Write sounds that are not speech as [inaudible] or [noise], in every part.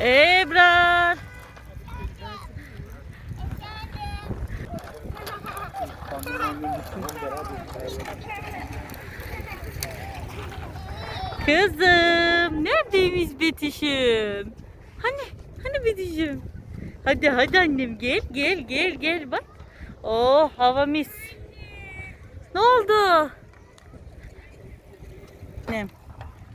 Ebrar. Kızım, neredeymiş Betiş'im? Hani, hani Betiş'im? Hadi hadi annem gel, gel, gel, gel bak. Oh, hava mis. Ne oldu? Annem.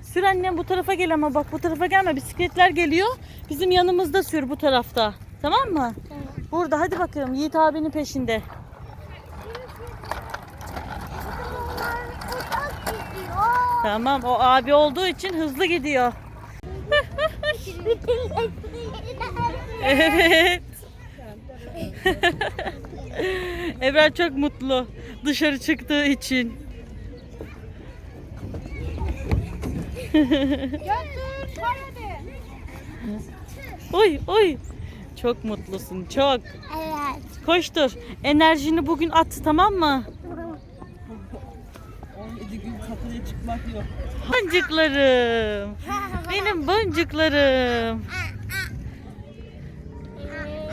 Sür annem bu tarafa gel ama bak bu tarafa gelme. Bisikletler geliyor. Bizim yanımızda sür bu tarafta. Tamam mı? Burada hadi bakalım Yiğit abinin peşinde. Tamam o abi olduğu için hızlı gidiyor. [laughs] Evet. [laughs] Ebrar çok mutlu dışarı çıktığı için. [laughs] Oy oy. Çok mutlusun çok. Evet. Koştur. Enerjini bugün at tamam mı? 17 gün kapıya çıkmak yok. Boncuklarım. Benim boncuklarım.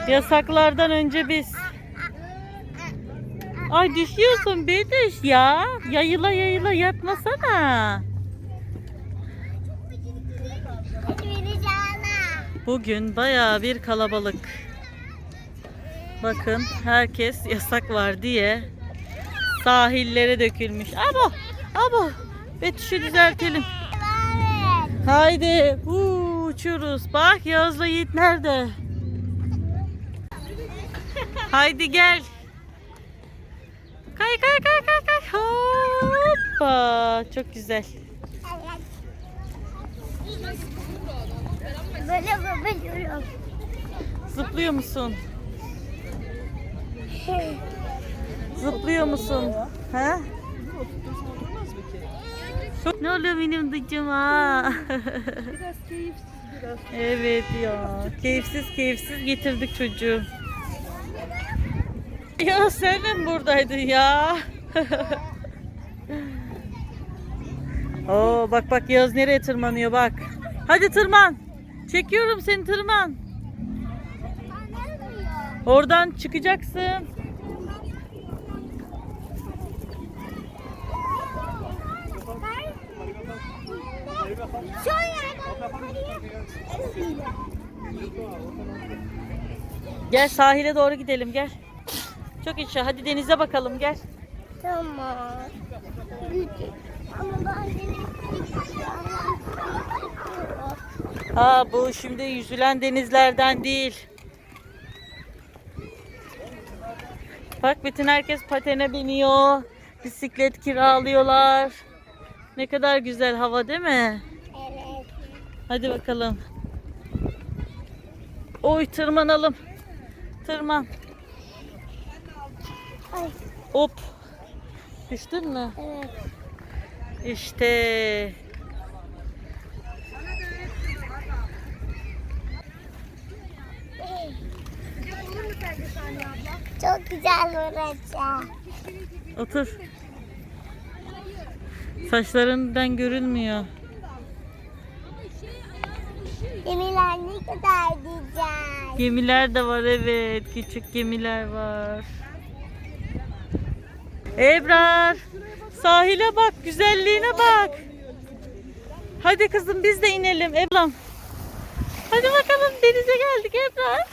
Yasaklardan önce biz. Ay düşüyorsun Bediş ya. Yayıla yayıla yatmasana. Hadi vereceğim. Bugün bayağı bir kalabalık. Bakın herkes yasak var diye sahillere dökülmüş. Abo, abo. Betüş'ü düzeltelim. Haydi huu, uçuyoruz. Bak Yağız'la Yiğit nerede? Haydi gel. Kay kay kay kay kay. Hoppa. Çok güzel. Böyle babacığım. Zıplıyor musun? Zıplıyor musun? He? Ne oluyor benim dıcım ha? Biraz keyifsiz biraz. evet ya. Keyifsiz keyifsiz getirdik çocuğu. Ya sen de mi buradaydın ya? Oo bak bak Yağız nereye tırmanıyor bak. Hadi tırman. Çekiyorum seni tırman. Oradan çıkacaksın. Gel sahile doğru gidelim gel. Çok işe hadi denize bakalım gel. Tamam. Ama ben Ha bu şimdi yüzülen denizlerden değil. Bak bütün herkes patene biniyor. Bisiklet kiralıyorlar. Ne kadar güzel hava değil mi? Evet. Hadi bakalım. Oy tırmanalım. Tırman. Ay, Hop. Düştün mü? evet. İşte. Çok güzel burası. Otur. Saçlarından görünmüyor. Gemiler ne kadar güzel. Gemiler de var evet. Küçük gemiler var. Ebrar. Sahile bak. Güzelliğine bak. Hadi kızım biz de inelim. Ebram. Hadi bakalım denize geldik Ebrar.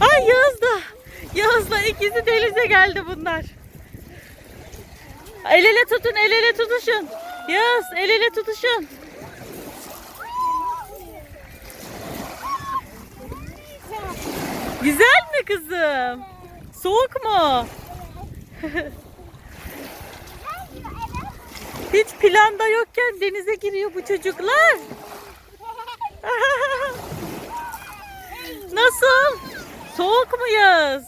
Ay Yağız da. Yağız'la ikisi denize geldi bunlar. El ele tutun, el ele tutuşun. Yağız, el ele tutuşun. Güzel mi kızım? Soğuk mu? [laughs] Hiç planda yokken denize giriyor bu çocuklar. Nasıl? Soğuk mu yaz?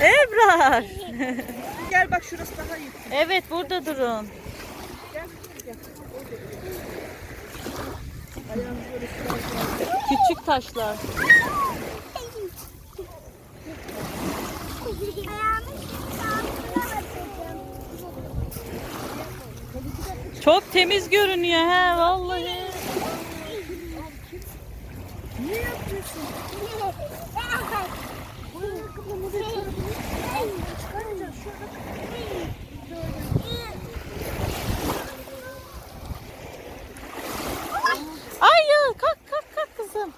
Ebrar. [laughs] Gel bak şurası daha iyi. Evet burada durun. Küçük taşlar. Çok temiz görünüyor he vallahi. Şurada. Ay ya kalk kalk kalk kızım.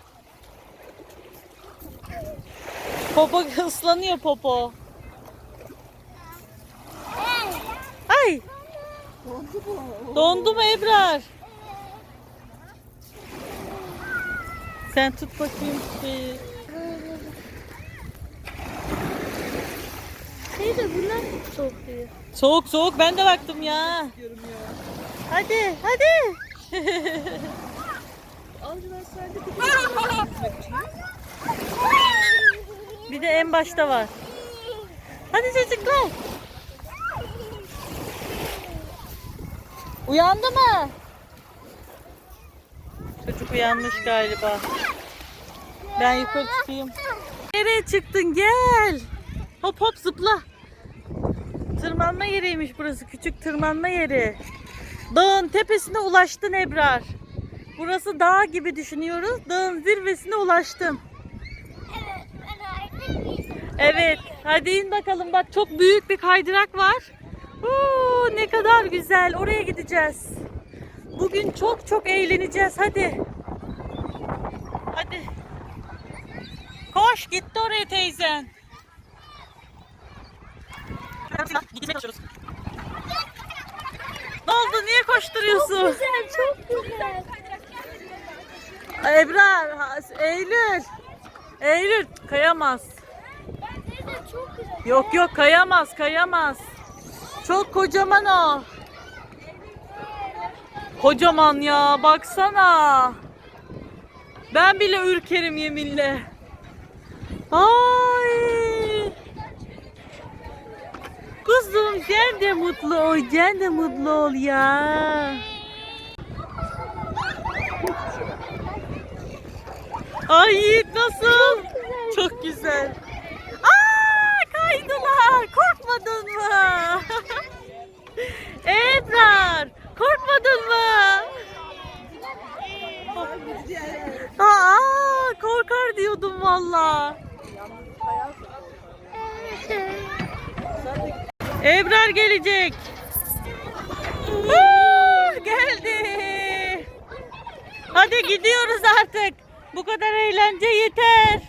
Popo [laughs] ıslanıyor popo. Ay Dondu bu. dondu mu Ebrar? Sen tut bakayım. şeyi. Şey de bunlar çok iyi. Soğuk soğuk ben de baktım ya. Hadi hadi. Bir de en başta var. Hadi çocuklar. Uyandı mı? Çocuk uyanmış galiba. Ben yukarı çıkayım. Nereye çıktın? Gel. Hop hop zıpla. Tırmanma yeriymiş burası. Küçük tırmanma yeri. Dağın tepesine ulaştın Ebrar. Burası dağ gibi düşünüyoruz. Dağın zirvesine ulaştım. Evet. Hadi in bakalım. Bak çok büyük bir kaydırak var. Oo, ne kadar güzel. Oraya gideceğiz. Bugün çok çok eğleneceğiz. Hadi. Hadi. Koş gitti oraya teyzen. Gitmeye çalışıyoruz. Ne oldu? Niye koşturuyorsun? Güzel, çok güzel. Ebrar, Eylül. Eylül kayamaz. Çok. Yok yok kayamaz kayamaz. Çok kocaman o. Kocaman ya baksana. Ben bile ürkerim yeminle. Ay. Kuzum sen de mutlu ol, sen de mutlu ol ya. Ay nasıl? Çok güzel. Aa, kaydılar. Korkmadın mı? Ebrar, korkmadın mı? Aa, korkar diyordum valla. Ebrar gelecek. Aa, geldi. Hadi gidiyoruz artık. Bu kadar eğlence yeter.